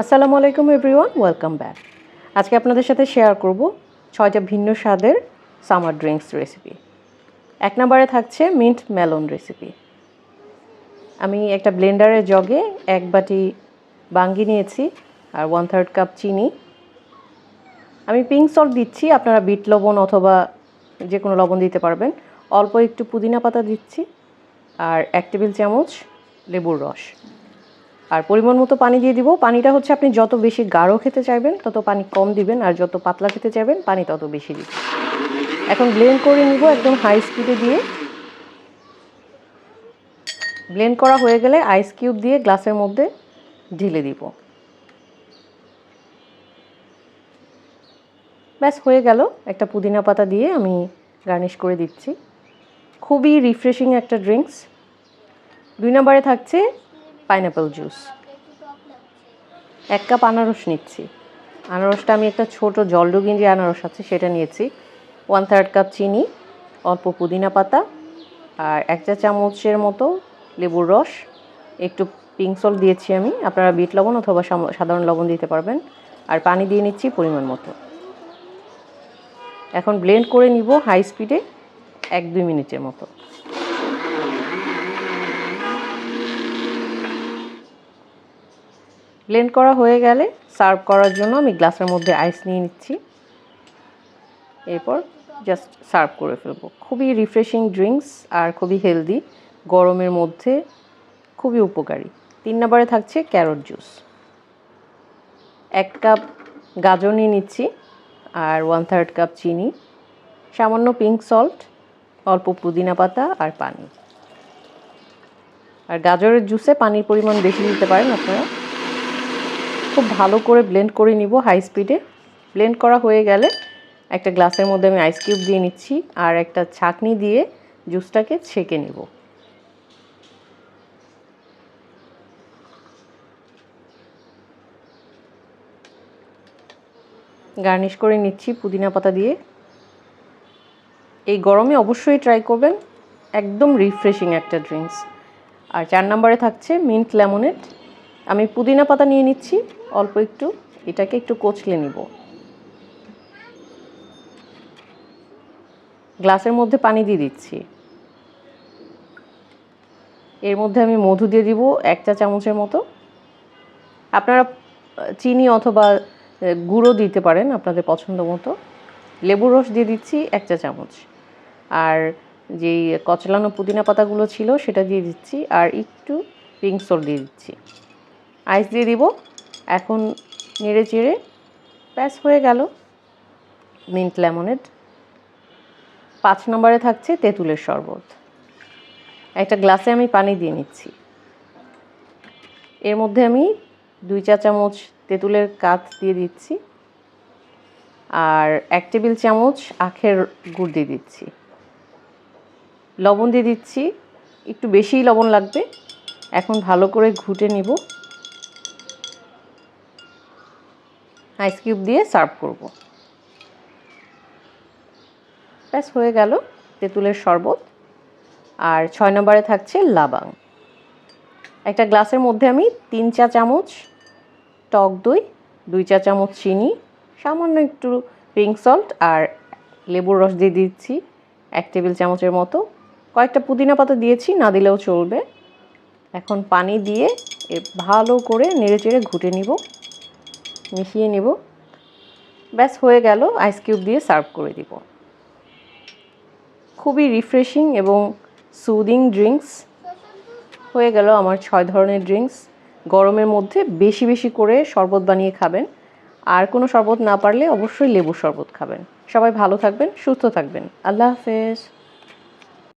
আসসালামু আলাইকুম everyone, welcome back. আজকে আপনাদের সাথে শেয়ার করব ছয়টা ভিন্ন স্বাদের সামার ড্রিঙ্কস রেসিপি। এক নম্বরে থাকছে মিন্ট মেলন রেসিপি। আমি একটা ব্লেন্ডারের জগে এক বাটি বাঙ্গি নিয়েছি আর ওয়ান থার্ড কাপ চিনি। আমি পিঙ্ক সল্ট দিচ্ছি, আপনারা বিট লবণ অথবা যে কোনো লবণ দিতে পারবেন। অল্প একটু পুদিনা পাতা দিচ্ছি আর এক টেবিল চামচ লেবুর রস। আর পরিমাণ মতো পানি দিয়ে দিব। পানিটা হচ্ছে আপনি যত বেশি গাঢ় খেতে চাইবেন, তত পানি কম দিবেন আর যত পাতলা খেতে চাইবেন, পানি তত বেশি দিবেন। এখন ব্লেন্ড করে নিব একদম হাই স্পিডে দিয়ে। ব্লেন্ড করা হয়ে গেলে আইস কিউব দিয়ে গ্লাসের মধ্যে ঢেলে দিব। ব্যাস, হয়ে গেল। একটা পুদিনা পাতা দিয়ে আমি গার্নিশ করে দিচ্ছি। খুবই রিফ্রেশিং একটা ড্রিঙ্কস দুই নম্বরে থাকছে পাইনাপেল জুস। এক কাপ আনারস নিচ্ছি। আনারসটা আমি একটা ছোট জলডুগিন যে আনারস আছে সেটা নিয়েছি। ওয়ান থার্ড কাপ চিনি, অল্প পুদিনা পাতা আর এক চা চামচের মতো লেবুর রস। একটু পিঙ্ক সল্ট দিয়েছি আমি। আপনারা বিট লবণ অথবা সাধারণ লবণ দিতে পারবেন। আর পানি দিয়ে নিচ্ছি পরিমাণ মতো। এখন ব্লেন্ড করে নিব হাই স্পিডে এক দুই মিনিটের মতো। ব্লেন্ড করা হয়ে গেলে সার্ভ করার জন্য আমি গ্লাসের মধ্যে আইস নিয়ে নিচ্ছি। এরপর জাস্ট সার্ভ করে ফেলব। খুবই রিফ্রেশিং ড্রিঙ্কস আর খুবই হেলদি গরমের মধ্যে খুবই উপকারী। তিন নম্বরে থাকছে ক্যারট জুস এক কাপ গাজর নিয়ে নিচ্ছি আর ওয়ান থার্ড কাপ চিনি, সামান্য পিঙ্ক সল্ট অল্প পুদিনা পাতা আর পানি। আর গাজরের জুসে পানির পরিমাণ বেশি দিতে পারেন আপনারা। খুব ভালো করে ব্লেন্ড করে নিব হাই স্পিডে ব্লেন্ড করা হয়ে গেলে একটা গ্লাসের মধ্যে আমি আইস কিউব দিয়ে নিচ্ছি আর একটা ছাঁকনি দিয়ে জুসটাকে ছেঁকে নিব। গার্নিশ করে নিচ্ছি পুদিনা পাতা দিয়ে। এই গরমে অবশ্যই ট্রাই করবেন একদম রিফ্রেশিং একটা ড্রিঙ্কস আর চার নম্বরে থাকছে মিন্ট লেমনেড আমি পুদিনা পাতা নিয়ে নিচ্ছি, অল্প একটু। এটাকে একটু কচলে নিব। গ্লাসের মধ্যে পানি দিয়ে দিচ্ছি। এর মধ্যে আমি মধু দিয়ে দিব, এক চা চামচের মতো। আপনারা চিনি অথবা গুঁড়ো দিতে পারেন আপনাদের পছন্দ মতো। লেবুর রস দিয়ে দিচ্ছি, এক চা চামচ। আর যেই কচলানো পুদিনা পাতাগুলো ছিল, সেটা দিয়ে দিচ্ছি। আর একটু পিঙ্ক সল্ট দিয়ে দিচ্ছি। আইস দিয়ে দিব। এখন নেড়ে চেড়ে ব্যাস হয়ে গেল। Mint lemonade. পাঁচ নম্বরে থাকছে তেঁতুলের শরবত। একটা গ্লাসে আমি পানি দিয়ে নিচ্ছি। এর মধ্যে আমি দুই চা চামচ তেঁতুলের কাত দিয়ে দিচ্ছি আর এক টেবিল চামচ আখের গুড় দিয়ে দিচ্ছি। লবণ দিয়ে দিচ্ছি। একটু বেশিই লবণ লাগবে। এখন ভালো করে ঘুটে নিব। আইস কিউব দিয়ে সার্ভ করব। ব্যাস, হয়ে গেল তেঁতুলের শরবত। আর ছয় নম্বরে থাকছে লাবাং। একটা গ্লাসের মধ্যে আমি তিন চা চামচ টক দই, দুই চা চামচ চিনি, সামান্য একটু পিঙ্ক সল্ট আর লেবুর রস দিয়ে দিচ্ছি এক টেবিল চামচের মতো। কয়েকটা পুদিনা পাতা দিয়েছি, না দিলেও চলবে। এখন পানি দিয়ে ভালো করে নেড়ে চেড়ে ঘুটে নিব। মিশিয়ে নিব। ব্যাস, হয়ে গেল। আইস কিউব দিয়ে সার্ভ করে দিব। খুবই রিফ্রেশিং এবং সুদিং ড্রিঙ্কস হয়ে গেল আমার ছয় ধরনের ড্রিঙ্কস গরমের মধ্যে বেশি বেশি করে শরবত বানিয়ে খাবেন। আর কোনো শরবত না পারলে অবশ্যই লেবুর শরবত খাবেন। সবাই ভালো থাকবেন, সুস্থ থাকবেন। আল্লাহ হাফেজ।